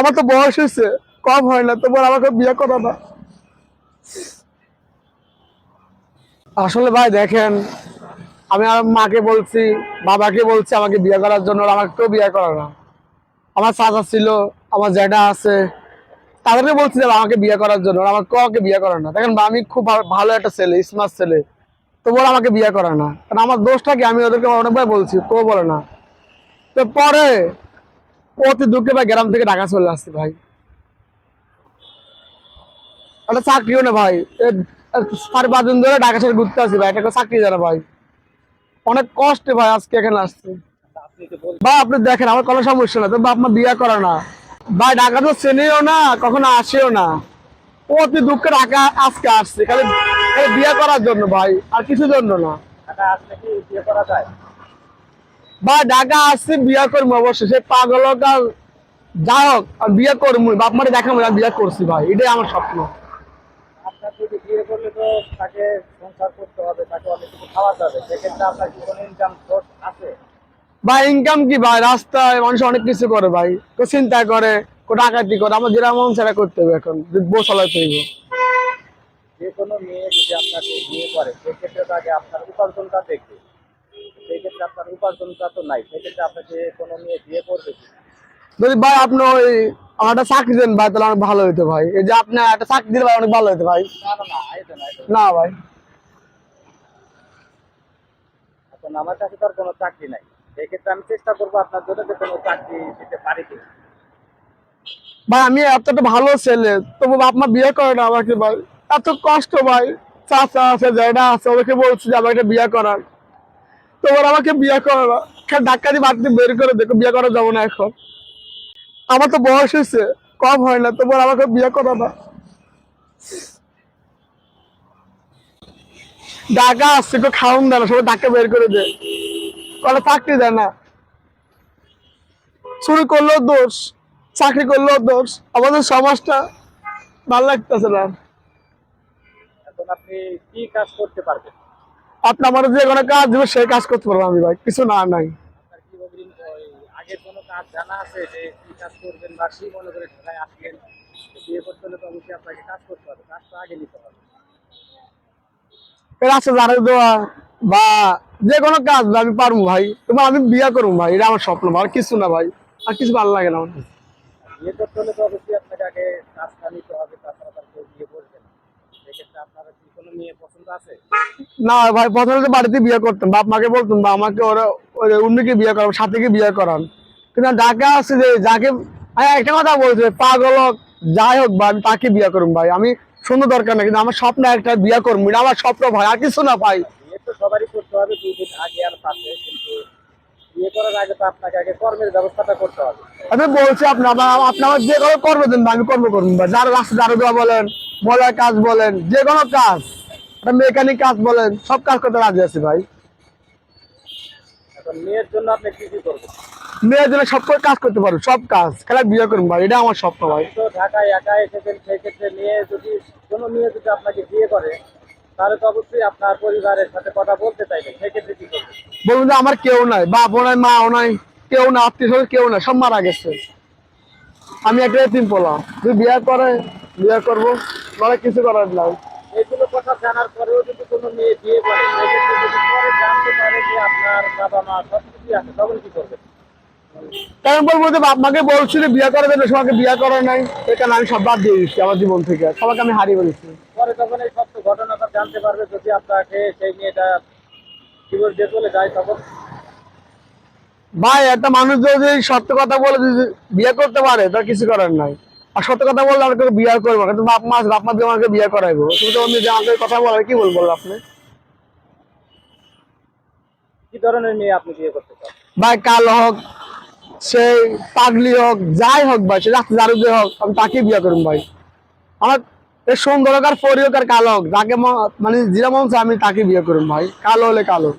আমার তো বয়স হয়েছে, কম হয় না, তোমার আমাকে বিয়ে করা না। আসলে ভাই দেখেন, আমি আমার মাকে বলছি, বাবাকে বলছি আমাকে বিয়ে করার জন্য আমাকে কেউ বিয়ে করে না। আমার চাচা ছিল, আমার জ্যাঠা আছে, তাদেরকে বলছি যে আমাকে বিয়ে করার জন্য আমার কাউকে বিয়ে করে না। দেখেন আমি খুব ভালো একটা ছেলে স্মার্ট ছেলে, তো ওরা আমাকে বিয়ে করে না। কারণ আমার দোষটা কি? আমি ওদেরকে অনেকবার বলছি, কেউ বলে না। তো পরে অতি দুঃখে ভাই গ্রাম থেকে ঢাকা চলে আসছে ভাই। একটা চাকরিও না ভাই। সাড়ে পাঁচ দিন ধরে ঢাকা ছেড়ে ঘুরতে আসছি ভাই একটা চাকরি জানা ভাই। অনেক কষ্টে ভাই আজকে এখানে আসছে। ভাই, আপনি দেখেন, আমার কোনো সমস্যা না। তো বাপ মা বিয়ে করে না। ভাই, ঢাকা তো চেনেও না, কখনো আসেও না। অতি দুঃখে ঢাকা আজকে আসছে। খালি বিয়ে করার জন্য ভাই, আর কিছু জন্য না। বিয়ে করা যায়? ভাই ঢাকা আসছি বিয়ে করব অবশ্যই। সে পাগল হোক যা হোক আর বিয়ে করব বাপ মারে দেখাবো আমি বিয়ে করছি ভাই এটাই আমার স্বপ্ন। ভাই ইনকাম কি ভাই? রাস্তায় মানুষ অনেক কিছু করে ভাই কেউ চিন্তা করে কেউ ডাকাতি করে আমার যেটা মন সেটা করতে হবে এখন বউ চালাইতে হইব। যে কোনো মেয়ে যদি আপনাকে বিয়ে করে সেক্ষেত্রে তাকে আপনার উপার্জনটা দেখবে। আপনার উপার্জনটা তো নাই সেক্ষেত্রে আপনাকে কোনো মেয়ে বিয়ে করবে যদি ভাই আপনি ওই আমার একটা চাকরি দেন ভাই তাহলে অনেক ভালো হইতো ভাই। এই যে আপনি একটা চাকরি দিলে ভাই অনেক ভালো হইতো ভাই। না ভাই। এখন আমার কাছে তো আর কোনো চাকরি নাই। সেক্ষেত্রে আমি চেষ্টা করব আপনার জন্য যে কোনো চাকরি দিতে পারি কি? ভাই আমি এতটা ভালো ছেলে তবু মা বিয়ে করে না আমাকে ভাই। এত কষ্ট ভাই চাচা আছে জ্যাঠা আছে ওদেরকে বলছি যে আমাকে বিয়ে করার। তো ওরা আমাকে বিয়ে করে না। ধাক্কা দিয়ে বাড়িতে বের করে দেখো, বিয়ে করা যাব না এখন। আমার তো বয়স হয়েছে, কম হয় না, তোমার আমাকে বিয়ে করে না। ঢাকা আসছে, কেউ খাওয়ান দেয় না, সবাই ধাক্কা বের করে দেয়। কলে চাকরি দেয় না। চুরি করলেও দোষ, চাকরি করলেও দোষ। আমাদের সমাজটা ভালো লাগতেছে না। এখন আপনি কি কাজ করতে পারবেন? আপনি আমার যে কোনো কাজ দেবে সেই কাজ করতে পারব আমি ভাই। কিছু না নাই। আপনার আছে জানাই দেওয়া বা যে কোনো কাজ আমি পারব ভাই। তোমার আমি বিয়ে করব ভাই এটা আমার স্বপ্ন ভাই। কিছু না ভাই আর কিছু ভালো লাগে না আমার বিয়ে করতে হলে তো অবশ্যই আপনাকে আগে কাজটা নিতে হবে তাছাড়া তার কেউ বিয়ে করবে না সেক্ষেত্রে আপনার কি কোনো মেয়ে পছন্দ আছে না ভাই প্রথমে বাড়িতে বিয়ে করতাম। বাপ মাকে বলতাম বা আমাকে ওরা অন্যকে বিয়ে করাবো সাথীকে বিয়ে করান। কিন্তু ঢাকা আছে যে যাকে একটা কথা বলছে পাগল হোক যাই হোক বা আমি তাকে বিয়ে করুন ভাই। আমি সুন্দর দরকার না কিন্তু আমার স্বপ্ন একটা বিয়ে করব এটা আমার স্বপ্ন ভাই আর কিছু না ভাই। সবারই করতে হবে দুই আগে আর পাশে কিন্তু বিয়ে করার আগে তো আপনাকে আগে কর্মের ব্যবস্থাটা করতে হবে। আমি বলছি আপনার আপনি আমার যে কোনো কর্ম দেন আমি কর্ম করব ভাই। যার রাস্তা ঝাড়ু দেওয়া বলেন মলার কাজ বলেন যে কোনো কাজ। মেকানিক কাজ বলেন সব কাজ করতে রাজি আছি ভাই। মেয়ের জন্য আপনি কি কি করবেন? মেয়ের জন্য সব কাজ করতে পারব সব কাজ। খেলা বিয়ে করুন ভাই এটা আমার স্বপ্ন ভাই। তো ঢাকায় একা এসেছেন সেই ক্ষেত্রে মেয়ে যদি কোনো মেয়ে যদি আপনাকে বিয়ে করে তাহলে তো অবশ্যই আপনার পরিবারের সাথে কথা বলতে চাইবেন সেই ক্ষেত্রে কি করবেন? বলুন যে আমার কেউ নাই বাপও নাই মাও নাই কেউ না আত্মীয় স্বজন কেউ নাই সব মারা গেছে। আমি একটা পোলাম তুই বিয়ে করে বিয়ে করব মানে কিছু করার নাই। কথা জানার পরেও যদি কোনো মেয়ে বিয়ে করে পরে জানতে পারে যে আপনার বাবা মা সব কিছুই আছে তখন কি করবেন কারণ বলব যে বাপ মাকে বলছিল বিয়ে সবাইকে বিয়ে করা নাই। এখানে আমি সব বাদ দিয়ে দিচ্ছি আমার জীবন থেকে। সবাইকে আমি হারিয়ে বলেছি পরে তখন এই সত্য ঘটনাটা জানতে পারবে যদি আপনাকে সেই মেয়েটা জীবন দিয়ে চলে যায় তখন? ভাই একটা মানুষ যদি সত্য কথা বলে বিয়ে করতে পারে তার কিছু করার নাই। আর সত্য কথা বললে আর কেউ বিয়ে করব কিন্তু বাপ মা বাপ মা দিয়ে আমাকে বিয়ে করাইবো। তুমি তো যে আমাকে কথা বলে কি বলব আপনি? কি ধরনের মেয়ে আপনি বিয়ে করতে চান? ভাই কালো হোক সেই পাগলি হোক যাই হোক ভাই সে রাস্তা দারুদ হোক আমি তাকে বিয়ে করুন ভাই। আমার এই সুন্দর হোক আর পরি হোক আর কালো হোক যাকে মানে মন চায় আমি তাকে বিয়ে করুন ভাই কালো হলে কালো।